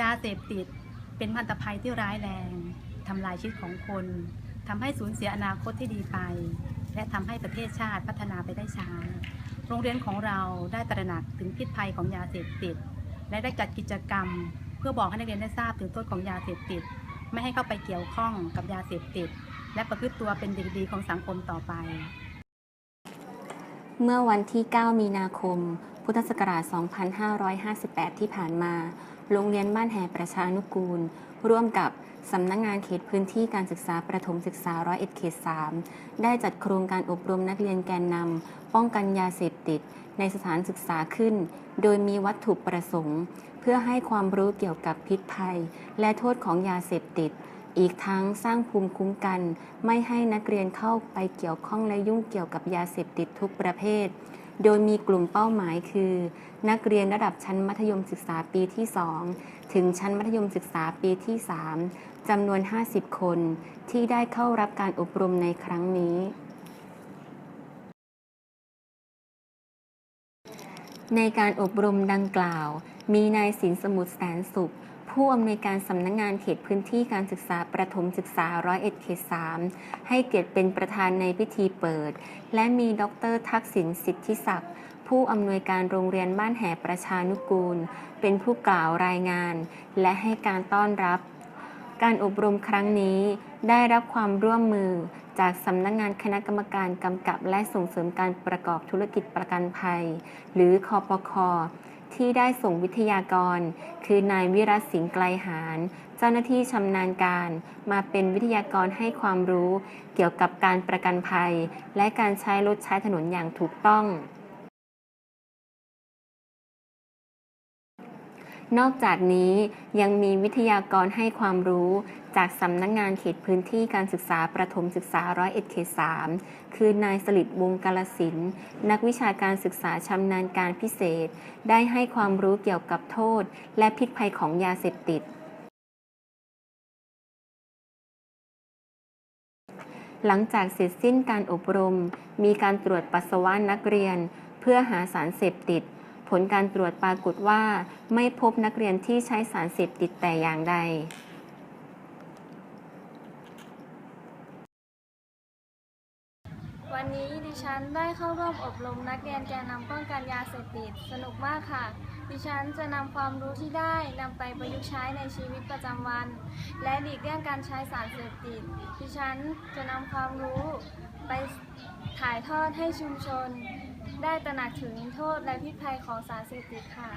ยาเสพติดเป็นพันตภัยที่ร้ายแรงทำลายชีวิตของคน ทำให้สูญเสียอนาคตที่ดีไป และทำให้ประเทศชาติพัฒนาไปได้ช้า โรงเรียนของเราได้ตระหนักถึงพิษภัยของยาเสพติด และได้จัดกิจกรรม เพื่อบอกให้นักเรียนได้ทราบถึงโทษของยาเสพติด ไม่ให้เข้าไปเกี่ยวข้องกับยาเสพติด และประพฤติตัวเป็นเด็กดีของสังคมต่อไป เมื่อวันที่ 9 มีนาคม พุทธศักราช 2558 ที่ผ่านมา โรงเรียนบ้านแห่ประชานุกูล ร่วมกับสำนักงงานเขตพื้นที่การศึกษาประถมศึกษาร้อยเอ็ดเขต3ได้จัดโครงการอบรมนักเรียนแกนนำป้องกันยาเสพติด ในสถานศึกษาขึ้น โดยมีวัตถุประสงค์ เพื่อให้ความรู้เกี่ยวกับพิษภัย และโทษของยาเสพติด อีกทั้งสร้างภูมิคุ้มกัน ไม่ให้นักเรียนเข้าไปเกี่ยวข้องและยุ่งเกี่ยวกับยาเสพติดทุกประเภท โดยมีกลุ่มเป้าหมายคือ นักเรียนระดับชั้นมัธยมศึกษาปีที่ 2 ถึงชั้นมัธยมศึกษาปีที่ 3จำนวน 50 คนที่ได้เข้ารับการอบรมในครั้งนี้ ในการอบรมดังกล่าว มีนายศิลป์สมุทรแสนสุข ผู้อำนวยการสำนักงงานเขตพื้นที่การศึกษาประถมศึกษาร้อยเอ็ดเขต3ให้เกียรติเป็นประธานในพิธีเปิด และมีดรทักษิณสิทธิศักดิ์ผู้อำนวยการโรงเรียนบ้านแห่ประชานุกูล เป็นผู้กล่าวรายงาน และให้การต้อนรับ การอบรมครั้งนี้ได้รับความร่วมมือจากสำนักงงานคณะกรรมการกำกับและส่งเสริมการประกอบธุรกิจประกันภัย หรือคอปค ที่ได้ส่งวิทยากร คือนายวิรัตสิงห์ไกลหารเจ้าหน้าที่ชำนาญการ มาเป็นวิทยากรให้ความรู้ เกี่ยวกับการประกันภัย และการใช้รถใช้ถนนอย่างถูกต้อง นอกจากนี้ยังมีวิทยากรให้ความรู้จากสำนักงงานเขตพื้นที่การศึกษาประถมศึกษาร้อยเอ็ดเขตสามคือนายสลิดวงกาลสินธุ์นักวิชาการศึกษาชำนาญการพิเศษ ได้ให้ความรู้เกี่ยวกับโทษ และพิษภัยของยาเสพติด หลังจากเสร็จสิ้นการอบรม มีการตรวจปัสสาวะนักเรียน เพื่อหาสารเสพติด ผลการตรวจปรากฏว่า ไม่พบนักเรียนที่ใช้สารเสพติดแต่อย่างใดวันนี้ดิฉันได้เข้าร่วมอบรมนักเรียนแกนนำป้องกันยาเสพติดสนุกมากค่ะ ดิฉันจะนำความรู้ที่ได้นำไปประยุกต์ใช้ในชีวิตประจำวัน และหลีกเลี่ยงการใช้สารเสพติด ดิฉันจะนำความรู้ไปถ่ายทอดให้ชุมชน ได้ตระหนักถึงโทษและพิษภัยของสารเสพติดค่ะ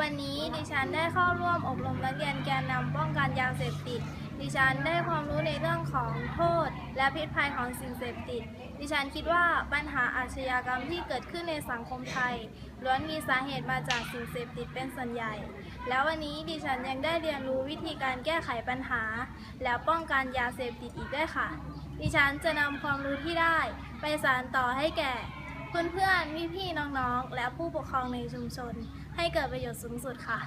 วันนี้ดิฉันได้เข้าร่วมอบรมนักเรียนแกนนำป้องกันยาเสพติด ดิฉันได้ความรู้ในเรื่องของโทษ และพิษภัยของสิ่งเสพติด ดิฉันคิดว่าปัญหาอาชญากรรมที่เกิดขึ้นในสังคมไทยล้วนมีสาเหตุมาจากสิ่งเสพติดเป็นส่วนใหญ่ แล้ววันนี้ดิฉันยังได้เรียนรู้วิธีการแก้ไขปัญหา แล้วป้องกันยาเสพติดอีกด้วยค่ะ ดิฉันจะนำความรู้ที่ได้ ไปสานต่อให้แก่ เพื่อนๆพี่ๆน้องๆ และผู้ปกครองในชุมชน ให้เกิดประโยชน์สูงสุดค่ะ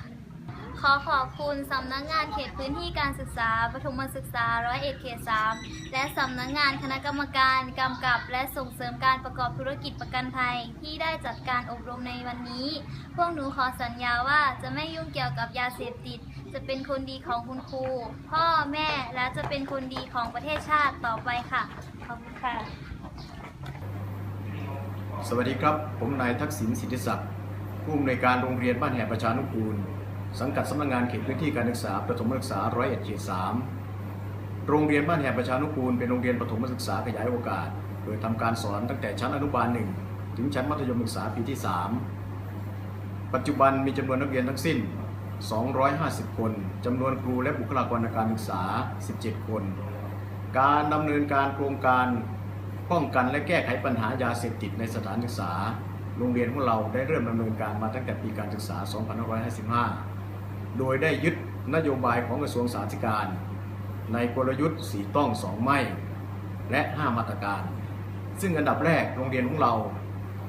ขอขอบคุณสำนักงานเขตพื้นที่การศึกษาประถมศึกษาร้อยเอ็ดเขตสามและสำนักงานคณะกรรมการกำกับ และส่งเสริมการประกอบธุรกิจประกันภัย ที่ได้จัดการอบรมในวันนี้ พวกหนูขอสัญญาว่าจะไม่ยุ่งเกี่ยวกับยาเสพติด จะเป็นคนดีของคุณครู พ่อแม่และจะเป็นคนดีของประเทศชาติต่อไปค่ะ ขอบคุณค่ะ สวัสดีครับ ผมนายทักษิณสิทธิศักดิ์ผู้อำนวยการโรงเรียนบ้านแห่ประชานุกูล สังกัดสำนักงานเขตพื้นที่การศึกษาประถมศึกษาร้อยเอ็ดเขตสามโรงเรียนบ้านแห่ประชานุกูลเป็นโรงเรียนประถมศึกษาขยายโอกาส โดยทำการสอนตั้งแต่ชั้นอนุบาลหนึ่งถึงชั้นมัธยมศึกษาปีที่ 3 ปัจจุบันมีจำนวนนักเรียนทั้งสิ้น 250 คนจำนวนครูและบุคลากรทางการศึกษา 17 คน การดำเนินการโครงการ ป้องกันและแก้ไขปัญหายาเสพติดในสถานศึกษา โรงเรียนของเราได้เริ่มดำเนินการมาตั้งแต่ปีการศึกษา 2555 โดยได้ยึดนโยบายของกระทรวงสาธารณสุขในกลยุทธ์สีต้องสองไม่ และ 5 มาตรการ ซึ่งอันดับแรกโรงเรียนของเรา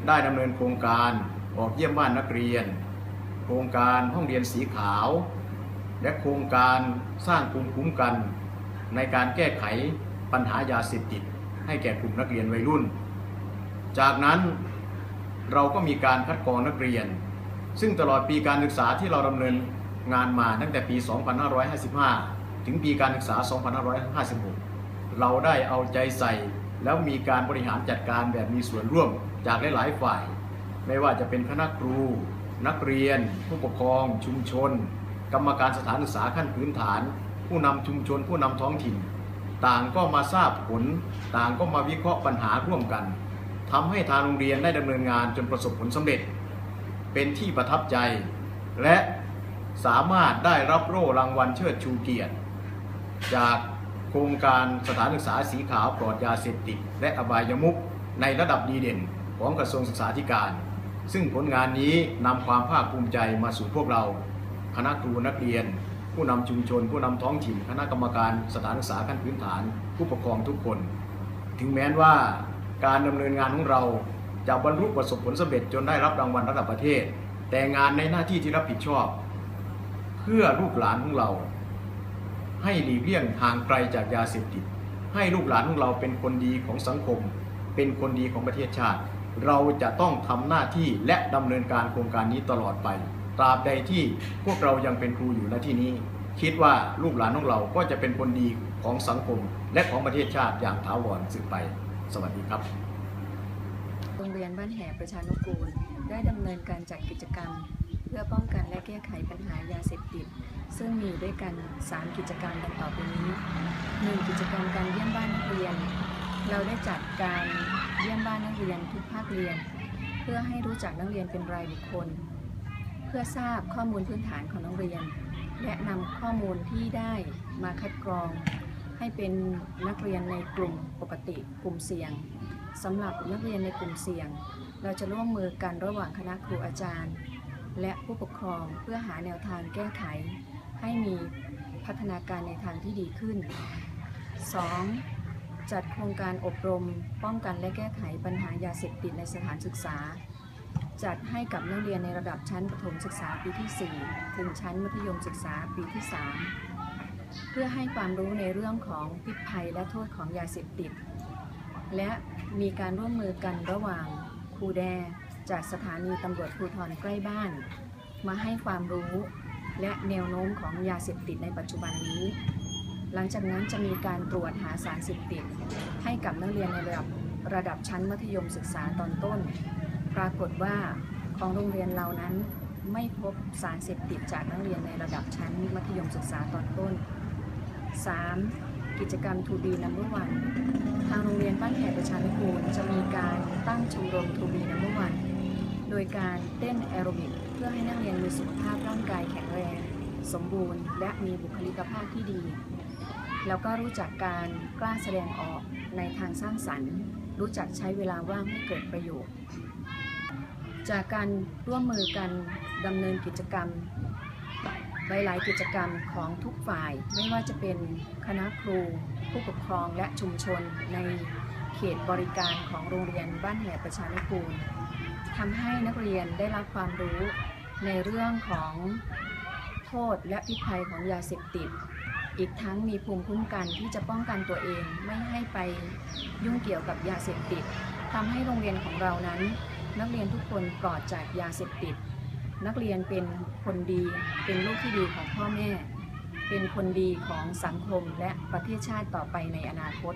ได้ดำเนินโครงการออกเยี่ยมบ้านนักเรียน โครงการห้องเรียนสีขาว และโครงการสร้างภูมิคุ้มกัน ในการแก้ไขปัญหายาเสพติด ให้แก่กลุ่มนักเรียนวัยรุ่น จากนั้นเราก็มีการคัดกรองนักเรียน ซึ่งตลอดปีการศึกษาที่เราดำเนินงานมาตั้งแต่ปี 2555 ถึงปีการศึกษา 2556 เราได้เอาใจใส่ แล้วมีการบริหารจัดการแบบมีส่วนร่วมจากหลาย ๆ ฝ่าย ไม่ว่าจะเป็นคณะครู นักเรียน ผู้ปกครอง ชุมชน กรรมการสถานศึกษาขั้นพื้นฐาน ผู้นำชุมชน ผู้นำท้องถิ่น ต่างก็มาทราบผล ต่างก็มาวิเคราะห์ปัญหาร่วมกันทำให้ทางโรงเรียนได้ดำเนินงานจนประสบผลสำเร็จ เป็นที่ประทับใจ และสามารถได้รับโล่รางวัลเชิดชูเกียรติ จากโครงการสถานศึกษาสีขาวปลอดยาเสพติดและอบายมุขในระดับดีเด่นของกระทรวงศึกษาธิการ ซึ่งผลงานนี้นำความภาคภูมิใจมาสู่พวกเรา คณะครูนักเรียน ผู้นำชุมชน ผู้นำท้องถิ่นคณะกรรมการสถานศึกษาขั้นพื้นฐาน ผู้ปกครองทุกคน ถึงแม้ว่าการดำเนินงานของเราจะบรรลุประสบผลสำเร็จจนได้รับรางวัลระดับประเทศ แต่งานในหน้าที่ที่รับผิดชอบ เพื่อลูกหลานของเรา ให้หลีกเลี่ยงห่างไกลจากยาเสพติดให้ลูกหลานของเราเป็นคนดีของสังคม เป็นคนดีของประเทศชาติ เราจะต้องทำหน้าที่และดำเนินการโครงการนี้ตลอดไป ตราบใดที่พวกเรายังเป็นครูอยู่ณที่นี้ คิดว่าลูกหลานของเราก็จะเป็นคนดีของสังคม และของประเทศชาติอย่างถาวรสืบไป สวัสดีครับโรงเรียนบ้านแห่ประชานุกูล ได้ดำเนินการจัดกิจกรรม เพื่อป้องกันและแก้ไขปัญหายาเสพติด ซึ่งมีด้วยกัน 3 กิจกรรมดังต่อไปนี้ 1. กิจกรรมการเยี่ยมบ้านนักเรียน เราได้จัดการเยี่ยมบ้านนักเรียนทุกภาคเรียน เพื่อให้รู้จักนักเรียนเป็นรายบุคคล เพื่อทราบข้อมูลพื้นฐานของนักเรียน และนำข้อมูลที่ได้มาคัดกรอง ให้เป็นนักเรียนในกลุ่มปกติกลุ่มเสี่ยงสำหรับนักเรียนในกลุ่มเสี่ยง เราจะร่วมมือกันระหว่างคณะครูอาจารย์ และผู้ปกครองเพื่อหาแนวทางแก้ไข ให้มีพัฒนาการในทางที่ดีขึ้น 2. จัดโครงการอบรม ป้องกันและแก้ไขปัญหายาเสพติดในสถานศึกษา จัดให้กับนักเรียนในระดับชั้นประถมศึกษาปีที่ 4 ถึงชั้นมัธยมศึกษาปีที่ 3 เพื่อให้ความรู้ในเรื่องของพิษภัยและโทษของยาเสพติด และมีการร่วมมือกันระหว่างครูแด จากสถานีตำรวจภูธรใกล้บ้าน มาให้ความรู้และแนวโน้มของยาเสพติดในปัจจุบันนี้ หลังจากนั้นจะมีการตรวจหาสารเสพติด ให้กับนักเรียนในระดับระดับชั้นมัธยมศึกษาตอนต้น ปรากฏว่าของโรงเรียนเรานั้นไม่พบสารเสพติดจากนักเรียนในระดับชั้นมัธยมศึกษาตอนต้น 3. กิจกรรม To Be Number One ทางโรงเรียนบ้านแขกประชานุกูลจะมีการตั้งชมรม To Be Number One โดยการเต้นแอโรบิกเพื่อให้นักเรียนมีสุขภาพร่างกายแข็งแรง สมบูรณ์ และมีบุคลิกภาพที่ดี แล้วก็รู้จักการกล้าแสดงออกในทางสร้างสรรค์ รู้จักใช้เวลาว่างให้เกิดประโยชน์ จากการร่วมมือกันดำเนินกิจกรรม หลาย ๆ กิจกรรมของทุกฝ่าย ไม่ว่าจะเป็นคณะครู ผู้ปกครองและชุมชนในเขตบริการของโรงเรียนบ้านแหประชานุกูลทำให้นักเรียนได้รับความรู้ในเรื่องของโทษและพิษภัยของยาเสพติด อีกทั้งมีภูมิคุ้มกันที่จะป้องกันตัวเองไม่ให้ไปยุ่งเกี่ยวกับยาเสพติดทำให้โรงเรียนของเรานั้น นักเรียนทุกคนปลอดจากยาเสพติด นักเรียนเป็นคนดี เป็นลูกที่ดีของพ่อแม่ เป็นคนดีของสังคมและประเทศชาติต่อไปในอนาคต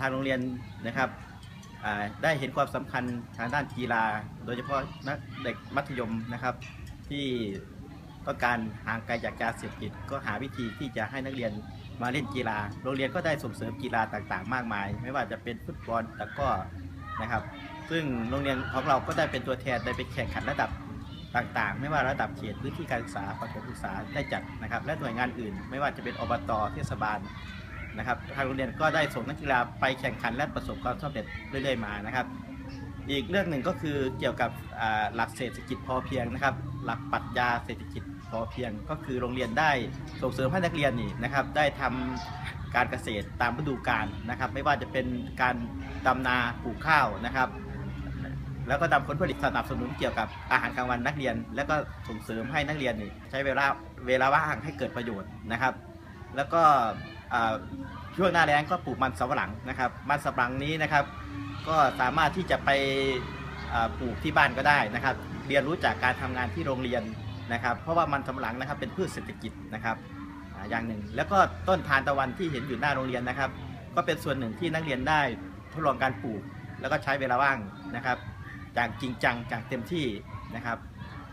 ทางโรงเรียนนะครับได้เห็นความสำคัญทางด้านกีฬา โดยเฉพาะนักเด็กมัธยมนะครับ ที่ต้องการห่างไกลจากยาเสพติดก็หาวิธีที่จะให้นักเรียนมาเล่นกีฬา โรงเรียนก็ได้ส่งเสริมกีฬาต่างๆ มากมาย ไม่ว่าจะเป็นฟุตบอลตะกร้อนะครับ ซึ่งโรงเรียนของเราก็ได้เป็นตัวแทนได้ไปแข่งขันระดับต่างๆ ไม่ว่าระดับเขตพื้นที่การศึกษาประถมศึกษาได้จัดนะครับ และหน่วยงานอื่น ไม่ว่าจะเป็นอบตเทศบาลนะครับทางโรงเรียนก็ได้ส่งนักกีฬาไปแข่งขันและประสบความสำเร็จเรื่อยๆมานะครับ อีกเรื่องหนึ่งก็คือเกี่ยวกับหลักเศรษฐกิจพอเพียงนะครับ หลักปรัชญาเศรษฐกิจพอเพียง ก็คือโรงเรียนได้ส่งเสริมให้นักเรียนนี่นะครับ ได้ทำการเกษตรตามฤดูกาลนะครับ ไม่ว่าจะเป็นการดำนาปลูกข้าวนะครับ แล้วก็นำผลผลิตสนับสนุนเกี่ยวกับอาหารกลางวันนักเรียน แล้วก็ส่งเสริมให้นักเรียนใช้เวลาเวลาว่างให้เกิดประโยชน์นะครับ แล้วก็ช่วงหน้าแล้งก็ปลูกมันสำปะหลังนะครับ มันสำปะหลังนี้นะครับ ก็สามารถที่จะไปปลูกที่บ้านก็ได้นะครับ เรียนรู้จากการทำงานที่โรงเรียนนะครับ เพราะว่ามันสำปะหลังนะครับเป็นพืชเศรษฐกิจนะครับอย่างหนึ่ง แล้วก็ต้นทานตะวันที่เห็นอยู่หน้าโรงเรียนนะครับ ก็เป็นส่วนหนึ่งที่นักเรียนได้ทดลองการปลูก แล้วก็ใช้เวลาว่างนะครับ อย่างจริงจังอย่างเต็มที่นะครับ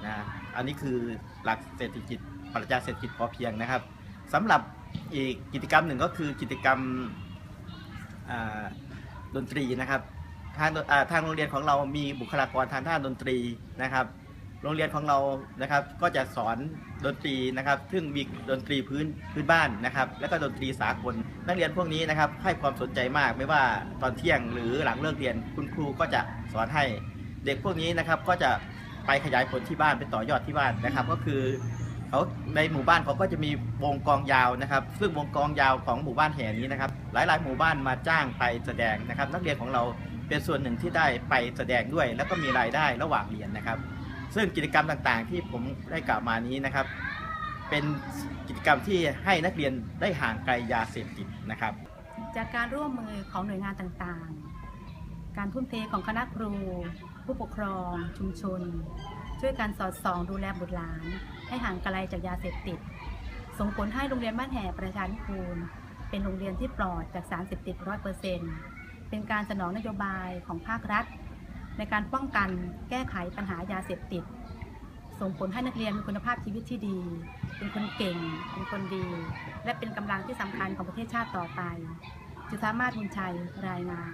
นะอันนี้คือหลักเศรษฐกิจปรัชญาเศรษฐกิจพอเพียงนะครับสำหรับอีกกิจกรรมหนึ่งก็คือกิจกรรมดนตรีนะครับทางทางโรงเรียนของเรามีบุคลากรทางด้านดนตรีนะครับโรงเรียนของเรานะครับก็จะสอนดนตรีนะครับ ซึ่งมีดนตรีพื้นพื้นบ้านนะครับ แล้วก็ดนตรีสากล นักเรียนพวกนี้นะครับให้ความสนใจมาก ไม่ว่าตอนเที่ยงหรือหลังเลิกเรียนคุณครูก็จะสอนให้ เด็กพวกนี้นะครับก็จะไปขยายผลที่บ้านไปต่อยอดที่บ้านนะครับ ก็คือเขาในหมู่บ้านเขาก็จะมีวงกองยาวนะครับ ซึ่งวงกองยาวของหมู่บ้านแห่งนี้นะครับ หลายๆ หมู่บ้านมาจ้างไปแสดงนะครับ นักเรียนของเราเป็นส่วนหนึ่งที่ได้ไปแสดงด้วย แล้วก็มีรายได้ระหว่างเรียนนะครับ ซึ่งกิจกรรมต่างๆ ที่ผมได้กล่าวมานี้นะครับ เป็นกิจกรรมที่ให้นักเรียนได้ห่างไกลยาเสพติดนะครับ จากการร่วมมือของหน่วยงานต่างๆ การทุ่มเทของคณะครู ผู้ปกครองชุมชน ช่วยกันสอดส่องดูแลบุตรหลาน ให้ห่างไกลจากยาเสพติด ส่งผลให้โรงเรียนบ้านแห่ประชานุกูลเป็นโรงเรียนที่ปลอดจากสารเสพติดร้อยเปอร์เซ็นต์เป็นการสนองนโยบายของภาครัฐ ในการป้องกันแก้ไขปัญหายาเสพติด ส่งผลให้นักเรียนมีคุณภาพชีวิตที่ดี เป็นคนเก่ง เป็นคนดี และเป็นกำลังที่สำคัญของประเทศชาติต่อไป จุธามาศบุญชัยรายงาน